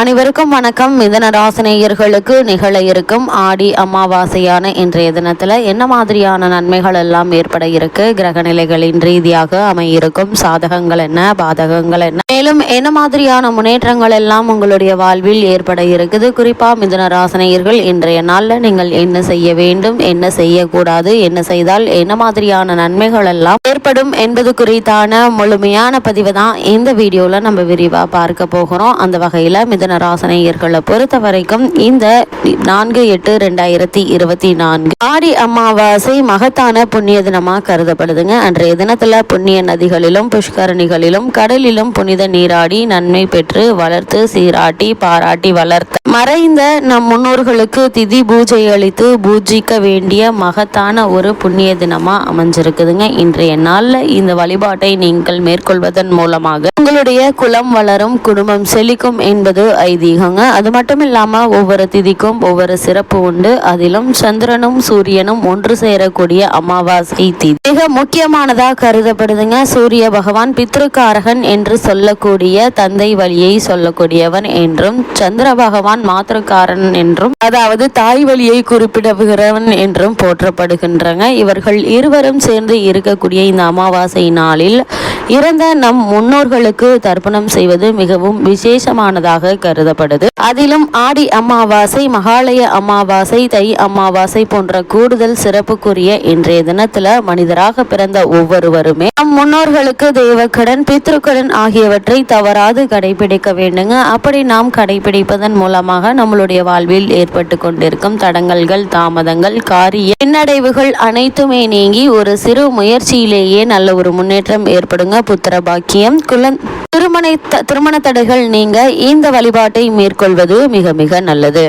அனைவருக்கும் வணக்கம். மிதன ராசினியர்களுக்கு நிகழ இருக்கும் ஆடி அமாவாசையான இன்றைய தினத்தில் என்ன மாதிரியான நன்மைகள் எல்லாம் ஏற்பட இருக்கு? கிரக நிலைகளின் ரீதியாக அமையிருக்கும் சாதகங்கள் என்ன? பாதகங்கள் என்ன? மேலும் என்ன மாதிரியான முன்னேற்றங்கள் எல்லாம் உங்களுடைய வாழ்வில் ஏற்பட இருக்குது? குறிப்பா மிதன ராசினியர்கள் இன்றைய நாளில் நீங்கள் என்ன செய்ய வேண்டும்? என்ன செய்யக்கூடாது? என்ன செய்தால்? என்ன மாதிரியான நன்மைகள் எல்லாம் ஏற்படும் என்பது குறித்தான முழுமையான பதிவு தான் இந்த வீடியோவில் நம்ம விரிவாக பார்க்க போகிறோம். அந்த வகையில் மிதன ராசனையர்களை பொறுத்த வரைக்கும் இந்த நான்கு எட்டு ரெண்டாயிரத்தி இருபத்தி நான்கு ஆடி அமாவாசை மகத்தான புண்ணிய தினமாக கருதப்படுதுங்க. அன்றைய தினத்தில் புண்ணிய நதிகளிலும் புஷ்கரணிகளிலும் கடலிலும் புனித நீராடி நன்மை பெற்று வளர்த்து சீராட்டி பாராட்டி வளர்த்த மறைந்த நம் முன்னோர்களுக்கு திதி பூஜை அளித்து பூஜிக்க வேண்டிய மகத்தான ஒரு புண்ணிய தினமாக அமைஞ்சிருக்குதுங்க இன்றைய நாளில் இந்த வழிபாட்டை நீங்கள் மேற்கொள்வதன் மூலமாக உங்களுடைய குலம் வளரும் குடும்பம் செழிக்கும் என்பது ஐதீகங்க. அது மட்டும் இல்லாமல் ஒவ்வொரு திதிக்கும் ஒவ்வொரு சிறப்பு உண்டு. அதிலும் சந்திரனும் சூரியனும் ஒன்று சேரக்கூடிய அமாவாசை திதி. மிக முக்கியமானதாக கருதப்படுதுங்க. சூரிய பகவான் பித்ருக்காரகன் என்று சொல்லக்கூடிய தந்தை வழியை சொல்லக்கூடியவன் என்றும் சந்திர பகவான் மாத்திரக்காரன் என்றும் அதாவது தாய் வழியை குறிப்பிடுகிறவன் என்றும் போற்றப்படுகின்றன இவர்கள் இருவரும் சேர்ந்து இருக்கக்கூடிய இந்த அமாவாசை நாளில் இறந்த நம் முன்னோர்களுக்கு தர்ப்பணம் செய்வது மிகவும் விசேஷமானதாக கருதப்படுது. அதிலும் ஆடி அமாவாசை மகாலய அமாவாசை தை அமாவாசை போன்ற கூடுதல் சிறப்புக்குரிய இன்றைய தினத்துல மனிதராக பிறந்த ஒவ்வொருவருமே நம் முன்னோர்களுக்கு தேவக்கடன் பித்ருக்கடன் ஆகியவற்றை தவறாது கடைபிடிக்க வேண்டுங்க. அப்படி நாம் கடைபிடிப்பதன் மூலமாக நம்மளுடைய வாழ்வில் ஏற்பட்டு கொண்டிருக்கும் தடங்கல்கள் தாமதங்கள் காரிய பின்னடைவுகள் அனைத்துமே நீங்கி ஒரு சிறு முயற்சியிலேயே நல்ல ஒரு முன்னேற்றம் ஏற்படுங்க. புத்திர பாக்கியம் குலன் திருமண திருமண தடைகள் நீங்க இந்த வழிபாட்டை மேற்கொள்வது மிக மிக நல்லது.